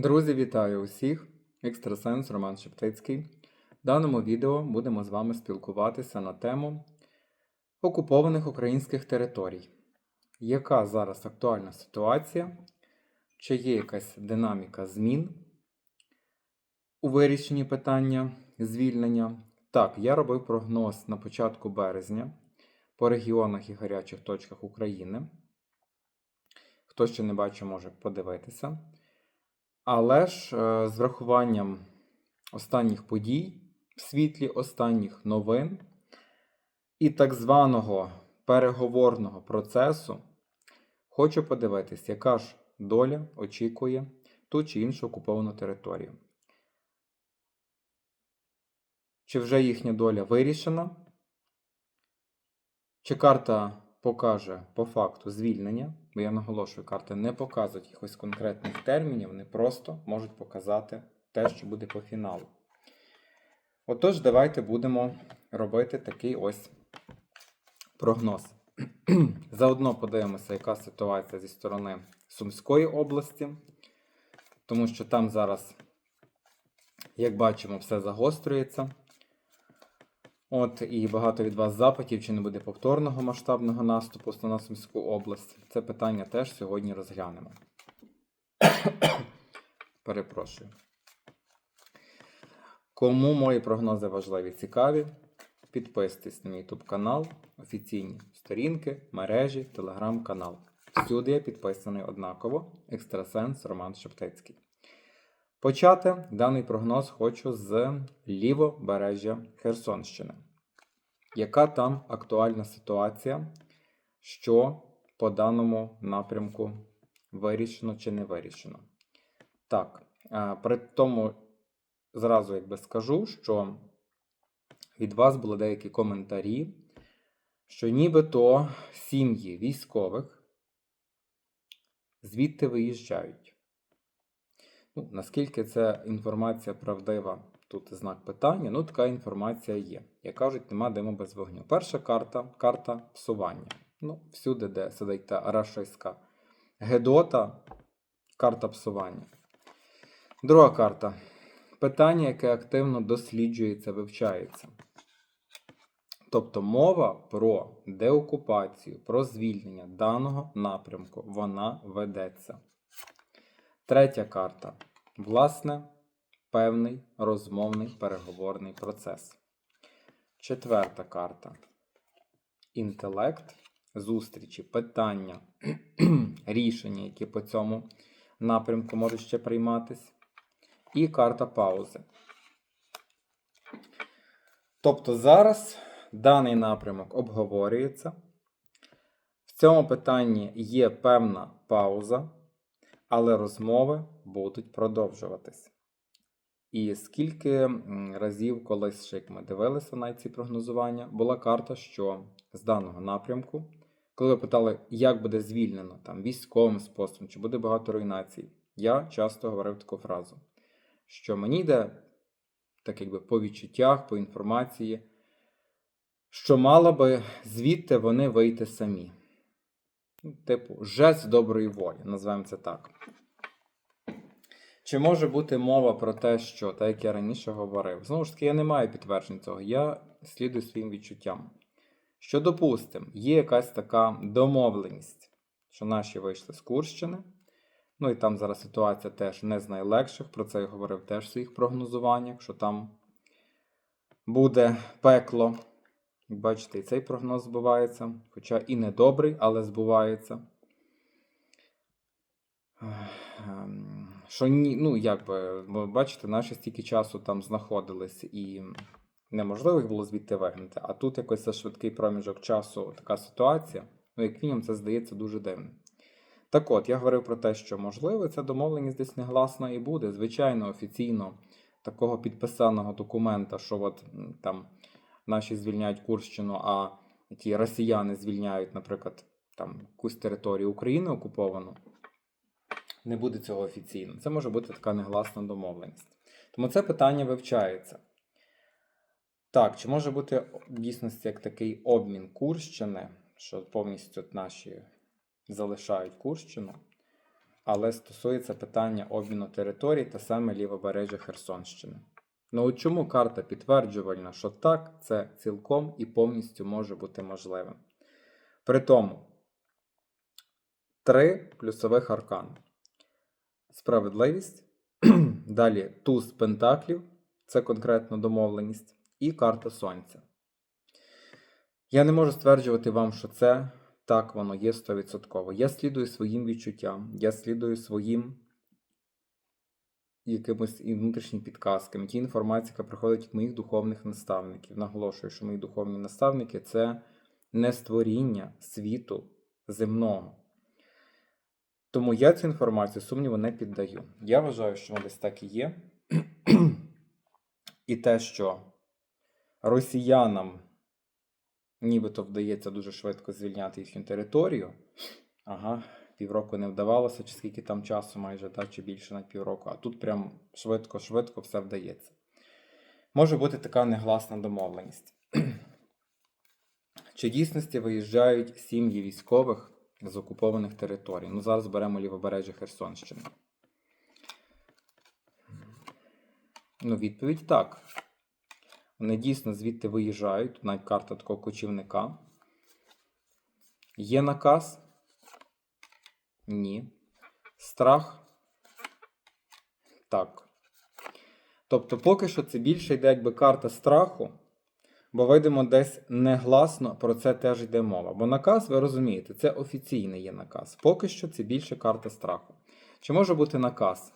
Друзі, вітаю усіх! Екстрасенс Роман Шептицький. В даному відео будемо з вами спілкуватися на тему окупованих українських територій. Яка зараз актуальна ситуація? Чи є якась динаміка змін у вирішенні питання звільнення? Так, я робив прогноз на початку березня по регіонах і гарячих точках України. Хто ще не бачив, може подивитися. Але ж е, з врахуванням останніх подій в світлі останніх новин і так званого переговорного процесу, хочу подивитись, яка ж доля очікує ту чи іншу окуповану територію. Чи вже їхня доля вирішена? Чи карта покаже по факту звільнення? Бо я наголошую, карти не показують якихось конкретних термінів, вони просто можуть показати те, що буде по фіналу. Отож, давайте будемо робити такий ось прогноз. Заодно подивимося, яка ситуація зі сторони Сумської області, тому що там зараз, як бачимо, все загострюється. От і багато від вас запитів, чи не буде повторного масштабного наступу на Сумську область. Це питання теж сьогодні розглянемо. Перепрошую. Кому мої прогнози важливі цікаві, підписуйтесь на мій YouTube канал, офіційні сторінки, мережі, телеграм-канал. Всюди я підписаний однаково. Екстрасенс Роман Шептицький. Почати даний прогноз хочу з лівобережжя Херсонщини. Яка там актуальна ситуація, що по даному напрямку вирішено чи не вирішено? Так, е, при тому зразу якби скажу, що від вас були деякі коментарі, що нібито сім'ї військових звідти виїжджають. Ну, Наскільки ця інформація правдива, тут знак питання. Ну, така інформація є. Як кажуть, нема диму без вогню. Перша карта карта псування. Ну, всюди, де сидить та рашистська Гедота, карта псування. Друга карта. Питання, яке активно досліджується, вивчається. Тобто мова про деокупацію, про звільнення даного напрямку, вона ведеться. Третя карта. Власне, певний розмовний переговорний процес. Четверта карта. Інтелект, зустрічі, питання, рішення, які по цьому напрямку можуть ще прийматись. І карта паузи. Тобто зараз даний напрямок обговорюється. В цьому питанні є певна пауза але розмови будуть продовжуватись. І скільки разів колись, ще як ми дивилися на ці прогнозування, була карта, що з даного напрямку, коли ви питали, як буде звільнено там військовим способом, чи буде багато руйнацій, я часто говорив таку фразу, що мені йде так якби по відчуттях, по інформації, що мало би звідти вони вийти самі. Типу, жест доброї волі, називаємо це так. Чи може бути мова про те, що, так як я раніше говорив, знову ж таки, я не маю підтверджень цього, я слідую своїм відчуттям. Що, допустимо, є якась така домовленість, що наші вийшли з Курщини. Ну і там зараз ситуація теж не з найлегших, про це я говорив теж в своїх прогнозуваннях, що там буде пекло. Як бачите, і цей прогноз збувається, хоча і не добрий, але збувається. Що ні, ну, як би, бачите, наші стільки часу там знаходились і неможливо їх було звідти вигнати. А тут якось за швидкий проміжок часу така ситуація, ну, як мінімум, це здається дуже дивним. Так от, я говорив про те, що можливо, ця домовленість десь негласна і буде. Звичайно, офіційно такого підписаного документа, що от там наші звільняють Курщину, а ті росіяни звільняють, наприклад, там якусь територію України окуповану, не буде цього офіційно. Це може бути така негласна домовленість. Тому це питання вивчається. Так, чи може бути в дійсності як такий обмін Курщини, що повністю наші залишають Курщину? але стосується питання обміну територій та саме лівобережжя Херсонщини. Ну от чому карта підтверджувальна, що так, це цілком і повністю може бути можливим. При тому три плюсових аркани. Справедливість, далі туз пентаклів, це конкретно домовленість, і карта Сонця. Я не можу стверджувати вам, що це так воно є 100%. Я слідую своїм відчуттям, я слідую своїм якимось і внутрішнім підказкам, ті інформації, яка приходить від моїх духовних наставників. Наголошую, що мої духовні наставники це не створіння світу земного. Тому я цю інформацію сумніву не піддаю. Я вважаю, що воно десь так і є. І те, що росіянам нібито вдається дуже швидко звільняти їхню територію. Ага, півроку не вдавалося, чи скільки там часу майже, та, чи більше на півроку, а тут прям швидко-швидко все вдається. Може бути така негласна домовленість. Чи дійсності виїжджають сім'ї військових з окупованих територій? Ну, зараз беремо лівобережжя Херсонщини. Ну, відповідь так. Вони дійсно звідти виїжджають. Навіть карта такого кочівника. Є наказ? Ні. Страх? Так. Тобто, поки що це більше йде якби карта страху, бо видимо, десь негласно про це теж йде мова. Бо наказ, ви розумієте, це офіційний є наказ. Поки що це більше карта страху. Чи може бути наказ?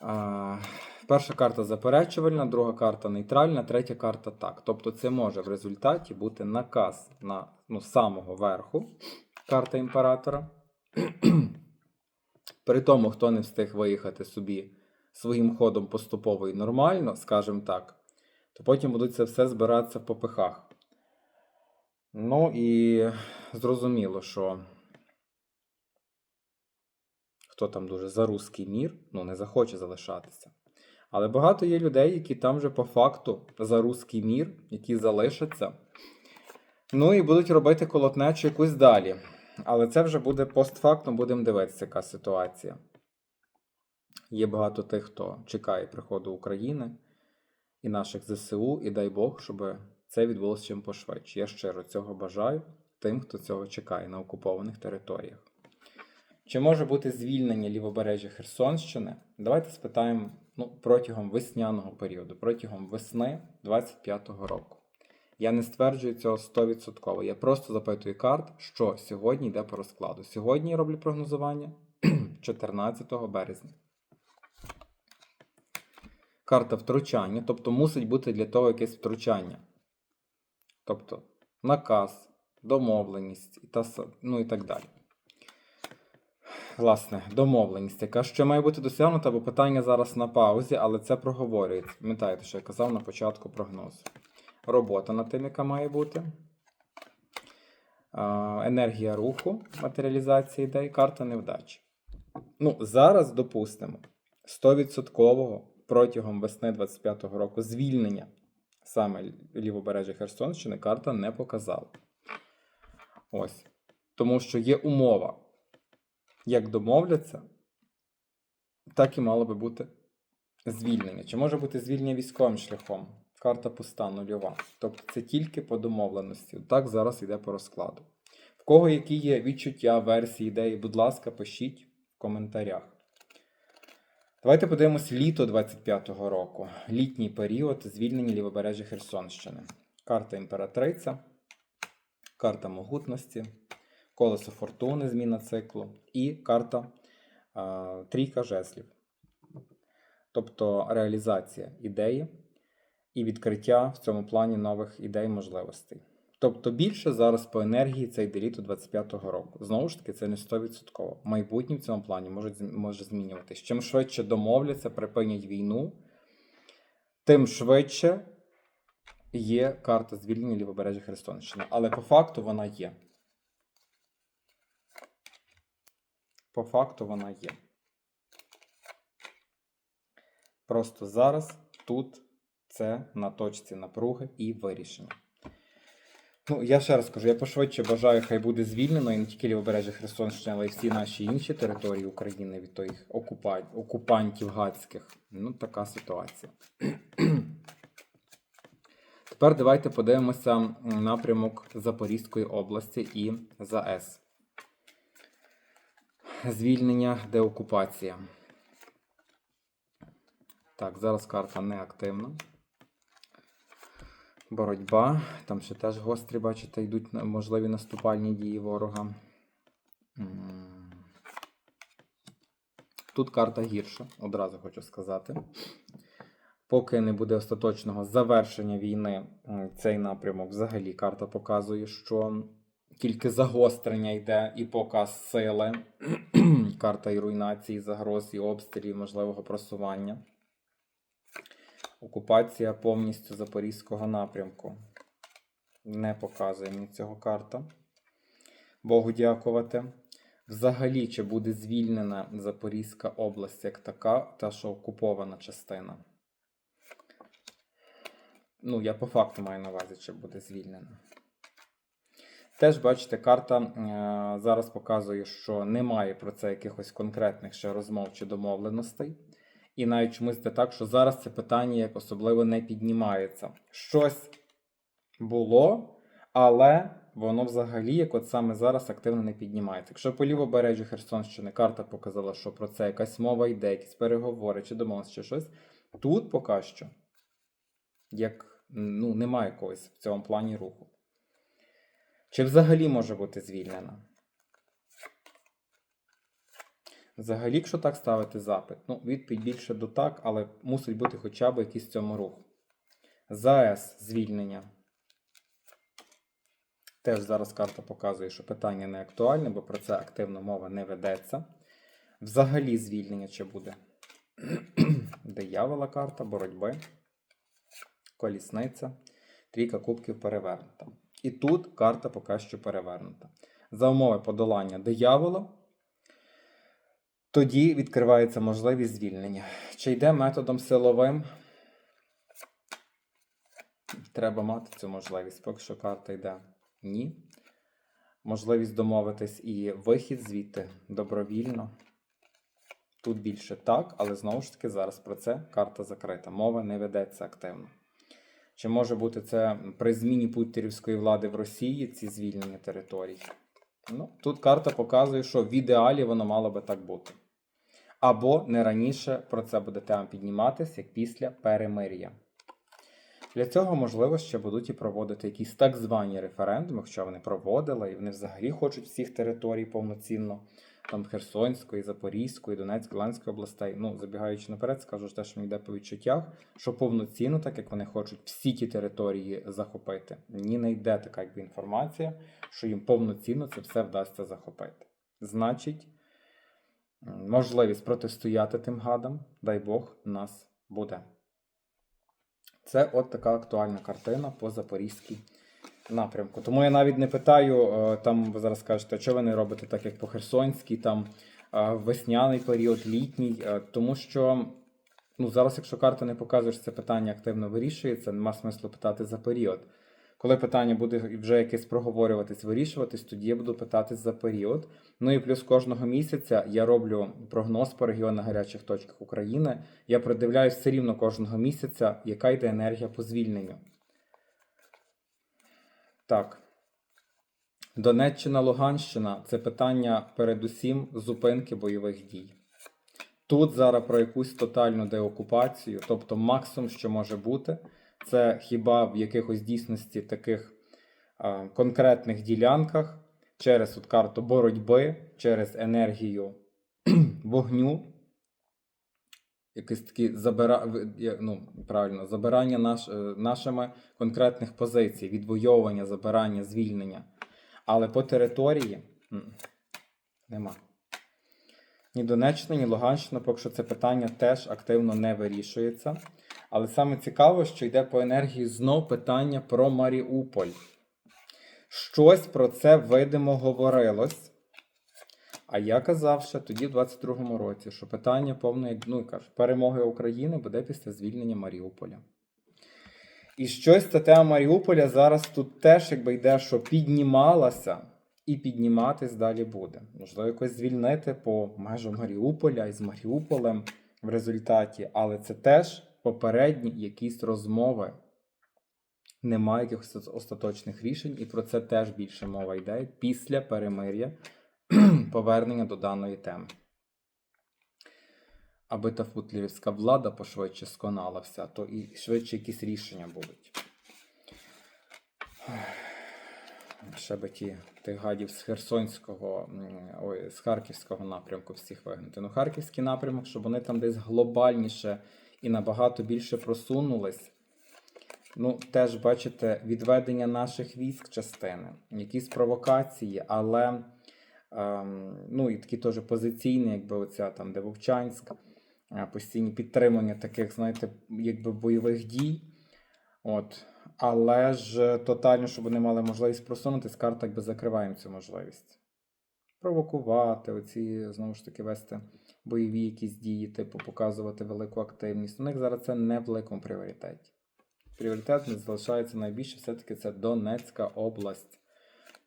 А, перша карта заперечувальна, друга карта нейтральна, третя карта так. Тобто це може в результаті бути наказ на ну, самого верху карта імператора. При тому, хто не встиг виїхати собі своїм ходом поступово і нормально, скажімо так, то потім будуть це все збиратися в попихах. Ну і зрозуміло, що хто там дуже за руський мір, ну не захоче залишатися. Але багато є людей, які там вже по факту за руський мір, які залишаться. Ну і будуть робити колотнечу якусь далі. Але це вже буде постфактум, будемо дивитися, яка ситуація. Є багато тих, хто чекає приходу України і наших ЗСУ, і дай Бог, щоб це відбулося чим пошвидше. Я щиро цього бажаю тим, хто цього чекає на окупованих територіях. Чи може бути звільнення лівобережжя Херсонщини? Давайте спитаємо ну, протягом весняного періоду, протягом весни 25-го року. Я не стверджую цього 100%. Я просто запитую карт, що сьогодні йде по розкладу. Сьогодні я роблю прогнозування 14 березня. Карта втручання, тобто мусить бути для того якесь втручання. Тобто наказ, домовленість ну і так далі. Власне, домовленість, яка ще має бути досягнута, бо питання зараз на паузі, але це проговорюється. Пам'ятаєте, що я казав на початку прогнозу. Робота над тим, яка має бути. Енергія руху, матеріалізація ідей, карта невдачі. Ну, зараз допустимо 100% протягом весни 25-го року звільнення саме лівобережжя Херсонщини карта не показала. Ось. Тому що є умова. Як домовляться, так і мало би бути звільнення. Чи може бути звільнення військовим шляхом? Карта пуста, нульова. Тобто це тільки по домовленості. Так зараз йде по розкладу. В кого які є відчуття, версії, ідеї, будь ласка, пишіть в коментарях. Давайте подивимось літо 25-го року. Літній період звільнення лівобережжя Херсонщини. Карта імператриця, карта могутності, колесо фортуни, зміна циклу і карта а, трійка жезлів. Тобто реалізація ідеї і відкриття в цьому плані нових ідей можливостей. Тобто більше зараз по енергії це йде літо 25-го року. Знову ж таки, це не 100%. Майбутнє в цьому плані може, може змінюватись. Чим швидше домовляться, припинять війну, тим швидше є карта звільнення лівобережжя Херсонщини. Але по факту вона є. По факту вона є. Просто зараз тут це на точці напруги і вирішення. Ну, я ще раз кажу, я пошвидше бажаю, хай буде звільнено і не тільки лівобережжя Херсонщини, але й всі наші інші території України від тих окупа... окупантів гадських. Ну, така ситуація. Тепер давайте подивимося напрямок Запорізької області і ЗАЕС. Звільнення, деокупація. Так, зараз карта неактивна. Боротьба. Там ще теж гострі, бачите, йдуть можливі наступальні дії ворога. Тут карта гірша, одразу хочу сказати. Поки не буде остаточного завершення війни, цей напрямок взагалі карта показує, що тільки загострення йде і показ сили. карта і руйнації, загроз, і обстрілів, можливого просування. Окупація повністю Запорізького напрямку. Не показує мені цього карта. Богу дякувати. Взагалі, чи буде звільнена Запорізька область як така, та що окупована частина. Ну, я по факту маю на увазі, чи буде звільнена. Теж бачите, карта е, зараз показує, що немає про це якихось конкретних ще розмов чи домовленостей. І навіть чомусь це так, що зараз це питання як особливо не піднімається. Щось було, але воно взагалі, як от саме зараз, активно не піднімається. Якщо по лівобережжю Херсонщини карта показала, що про це якась мова йде, якісь переговори чи домовленості, чи щось, тут поки що як ну, немає якогось в цьому плані руху. Чи взагалі може бути звільнена? Взагалі, якщо так ставити запит, ну, відповідь більше до так, але мусить бути хоча б якийсь в цьому рух. ЗАЕС звільнення. Теж зараз карта показує, що питання не актуальне, бо про це активно мова не ведеться. Взагалі звільнення чи буде? Диявола карта, боротьби, колісниця, трійка кубків перевернута. І тут карта поки що перевернута. За умови подолання диявола, тоді відкривається можливість звільнення. Чи йде методом силовим? Треба мати цю можливість. Поки що карта йде ні. Можливість домовитись і вихід звідти добровільно. Тут більше так, але знову ж таки зараз про це карта закрита. Мова не ведеться активно. Чи може бути це при зміні путтерівської влади в Росії ці звільнення територій? Ну, тут карта показує, що в ідеалі воно мало би так бути. Або не раніше про це буде тема підніматися, як після перемир'я. Для цього, можливо, ще будуть і проводити якісь так звані референдуми, хоча вони проводили, і вони взагалі хочуть всіх територій повноцінно, там Херсонської, Запорізької, Донецької, Луганської областей. Ну, забігаючи наперед, скажу те, що мені йде по відчуттях, що повноцінно, так як вони хочуть всі ті території захопити. Ні, не йде така якби інформація, що їм повноцінно це все вдасться захопити. Значить, можливість протистояти тим гадам, дай Бог, нас буде. Це от така актуальна картина по Запорізькій напрямку. Тому я навіть не питаю, е, там ви зараз кажете, що ви не робите так, як по Херсонській, там е, весняний період, літній, е, тому що ну, зараз, якщо карта не показує, це питання активно вирішується, нема смислу питати за період. Коли питання буде вже якесь проговорюватись, вирішуватись, тоді я буду питати за період. Ну і плюс кожного місяця я роблю прогноз по регіонах гарячих точках України. Я придивляюсь все рівно кожного місяця, яка йде енергія по звільненню. Так. Донеччина, Луганщина це питання передусім зупинки бойових дій. Тут зараз про якусь тотальну деокупацію, тобто максимум, що може бути, це хіба в якихось дійсності таких а, конкретних ділянках через от карту боротьби, через енергію вогню, якісь такі забира... ну, правильно, забирання наш... е, нашими конкретних позицій, відвоювання, забирання, звільнення. Але по території нема. Ні Донеччина, ні Луганщина, поки що це питання теж активно не вирішується. Але саме цікаво, що йде по енергії знов питання про Маріуполь. Щось про це видимо говорилось. А я казав ще тоді, в 22-му році, що питання повної ну, я кажу, перемоги України буде після звільнення Маріуполя. І щось ця тема Маріуполя зараз тут теж якби йде, що піднімалася і підніматись далі буде. Можливо, якось звільнити по межам Маріуполя і з Маріуполем в результаті, але це теж попередні якісь розмови. Немає якихось остаточних рішень, і про це теж більше мова йде після перемир'я повернення до даної теми. Аби та футлівська влада пошвидше сконалася, то і швидше якісь рішення будуть. Ще би ті тих гадів з Херсонського, ой, з Харківського напрямку всіх вигнати. Ну, Харківський напрямок, щоб вони там десь глобальніше і набагато більше просунулись. Ну, теж бачите, відведення наших військ частини, якісь провокації, але ну, і такі теж позиційні, якби оця там, де е, постійні підтримання таких, знаєте, якби бойових дій. От. Але ж тотально, щоб вони мали можливість просунутись, карта якби закриваємо цю можливість. Провокувати, оці, знову ж таки, вести бойові якісь дії, типу показувати велику активність. У них зараз це не в великому пріоритеті. Пріоритет не залишається найбільше, все-таки це Донецька область.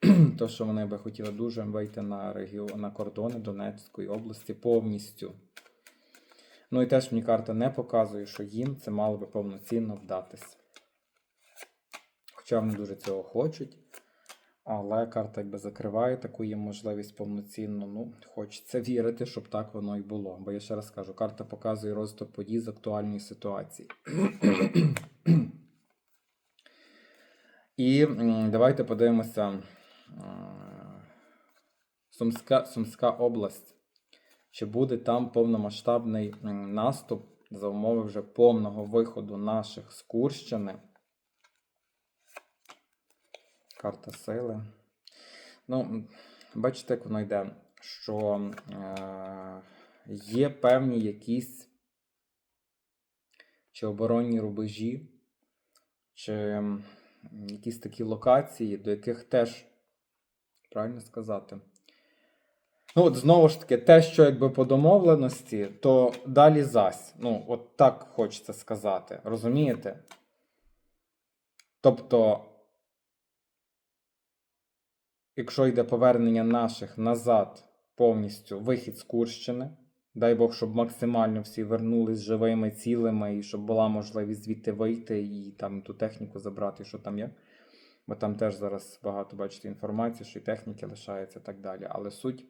То, що вони би хотіли дуже вийти на регіон, на кордони Донецької області повністю. Ну і теж мені карта не показує, що їм це мало би повноцінно вдатись. Хоча вони дуже цього хочуть. Але карта якби закриває таку їм можливість повноцінно. Ну, хочеться вірити, щоб так воно і було. Бо я ще раз кажу, карта показує розвиток подій з актуальної ситуації. І давайте подивимося. Сумська, Сумська область. Чи буде там повномасштабний наступ за умови вже повного виходу наших з Курщини? Карта сили. Ну, бачите, як воно йде, що е, є певні якісь чи оборонні рубежі, чи якісь такі локації, до яких теж, правильно сказати, Ну, от знову ж таки, те, що якби по домовленості, то далі зась. Ну, от так хочеться сказати. Розумієте? Тобто, якщо йде повернення наших назад повністю вихід з Курщини, дай Бог, щоб максимально всі вернулись живими, цілими, і щоб була можливість звідти вийти і там ту техніку забрати, що там є. Бо там теж зараз багато бачите інформації, що і техніки лишається і так далі. Але суть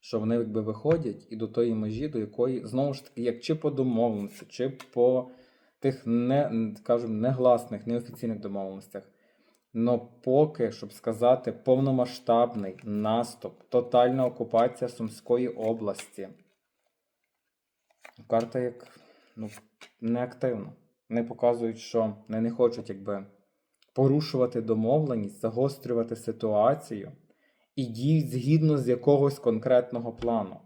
що вони якби виходять і до тої межі, до якої, знову ж таки, як чи по домовленості, чи по тих не, скажімо, негласних, неофіційних домовленостях. Но поки, щоб сказати, повномасштабний наступ, тотальна окупація Сумської області. Карта як ну, неактивна. Вони показують, що вони не хочуть якби порушувати домовленість, загострювати ситуацію і діють згідно з якогось конкретного плану.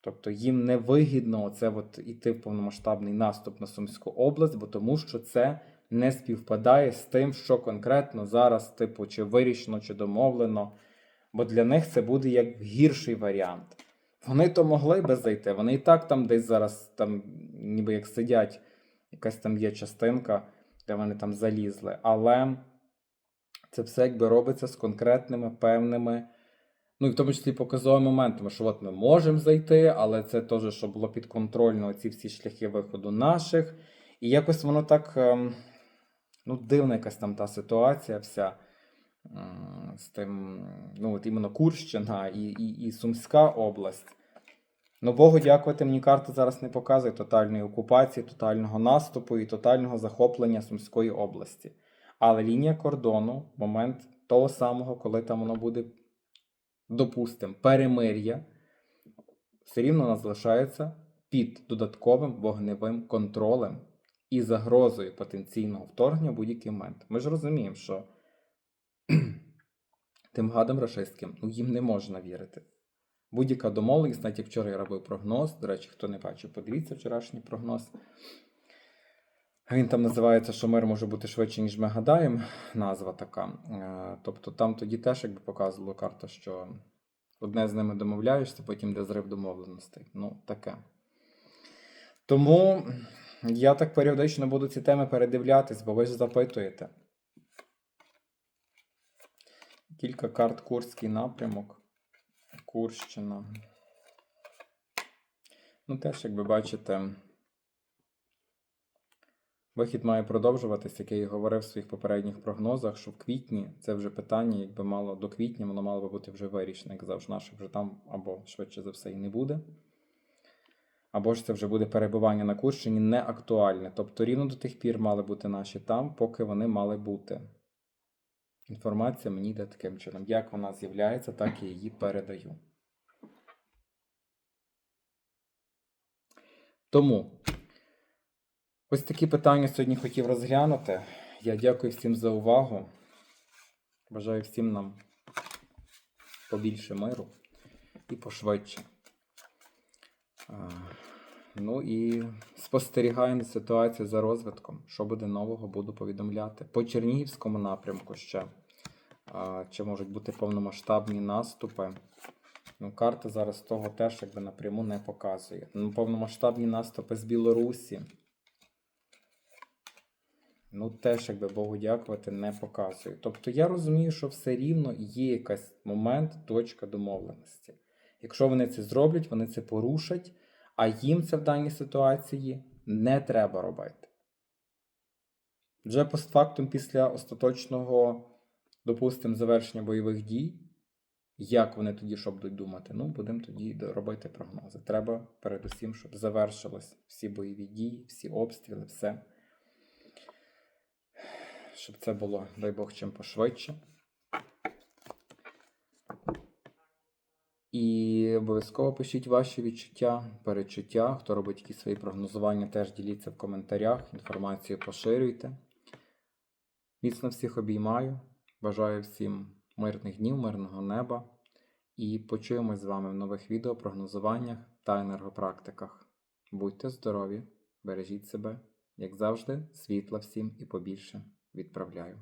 Тобто їм не вигідно оце от іти в повномасштабний наступ на Сумську область, бо тому що це не співпадає з тим, що конкретно зараз, типу, чи вирішено, чи домовлено. Бо для них це буде як гірший варіант. Вони то могли би зайти, вони і так там десь зараз, там, ніби як сидять, якась там є частинка, де вони там залізли. Але це все якби робиться з конкретними певними, ну і в тому числі показовими моментами, що от ми можемо зайти, але це теж, щоб було підконтрольно ці всі шляхи виходу наших. І якось воно так ем, ну, дивна якась там та ситуація вся з тим, ну, от іменно Курщина і, і, і Сумська область. Ну, Богу дякувати, мені карта зараз не показує тотальної окупації, тотального наступу і тотального захоплення Сумської області. Але лінія кордону, момент того самого, коли там воно буде, допустимо, перемир'я, все рівно нас залишається під додатковим вогневим контролем і загрозою потенційного вторгнення в будь-який момент. Ми ж розуміємо, що тим гадам рашистським ну, їм не можна вірити. Будь-яка домовленість, навіть як вчора я робив прогноз, до речі, хто не бачив, подивіться вчорашній прогноз. Він там називається, що мир може бути швидше, ніж ми гадаємо. Назва така. Е, Тобто там тоді теж якби показувала карта, що одне з ними домовляєшся, потім де зрив домовленостей. Ну, таке. Тому Я так періодично буду ці теми передивлятись, бо ви ж запитуєте. Кілька карт Курський напрямок. Курщина. Ну, теж, як ви бачите, вихід має продовжуватись, як я і говорив в своїх попередніх прогнозах, що в квітні це вже питання, якби мало до квітня, воно мало би бути вже вирішено, як завжди, наше вже там або швидше за все і не буде. Або ж це вже буде перебування на Курщині не актуальне. Тобто рівно до тих пір мали бути наші там, поки вони мали бути. Інформація мені йде таким чином. Як вона з'являється, так і її передаю. Тому ось такі питання сьогодні хотів розглянути. Я дякую всім за увагу. Бажаю всім нам побільше миру і пошвидше. Ну і спостерігаємо ситуацію за розвитком. Що буде нового, буду повідомляти. По Чернігівському напрямку ще. Чи можуть бути повномасштабні наступи? Ну, карта зараз того теж якби напряму не показує. Ну, повномасштабні наступи з Білорусі. Ну, теж, якби Богу дякувати, не показує. Тобто я розумію, що все рівно є якийсь момент, точка домовленості. Якщо вони це зроблять, вони це порушать, а їм це в даній ситуації не треба робити. Вже постфактум після остаточного, допустимо, завершення бойових дій, як вони тоді що будуть думати? Ну, будемо тоді робити прогнози. Треба передусім, щоб завершились всі бойові дії, всі обстріли, все. Щоб це було, дай Бог, чим пошвидше. І обов'язково пишіть ваші відчуття, перечуття. Хто робить якісь свої прогнозування, теж діліться в коментарях, інформацію поширюйте. Міцно всіх обіймаю. Бажаю всім мирних днів, мирного неба. І почуємось з вами в нових відео, прогнозуваннях та енергопрактиках. Будьте здорові, бережіть себе, як завжди, світла всім і побільше відправляю.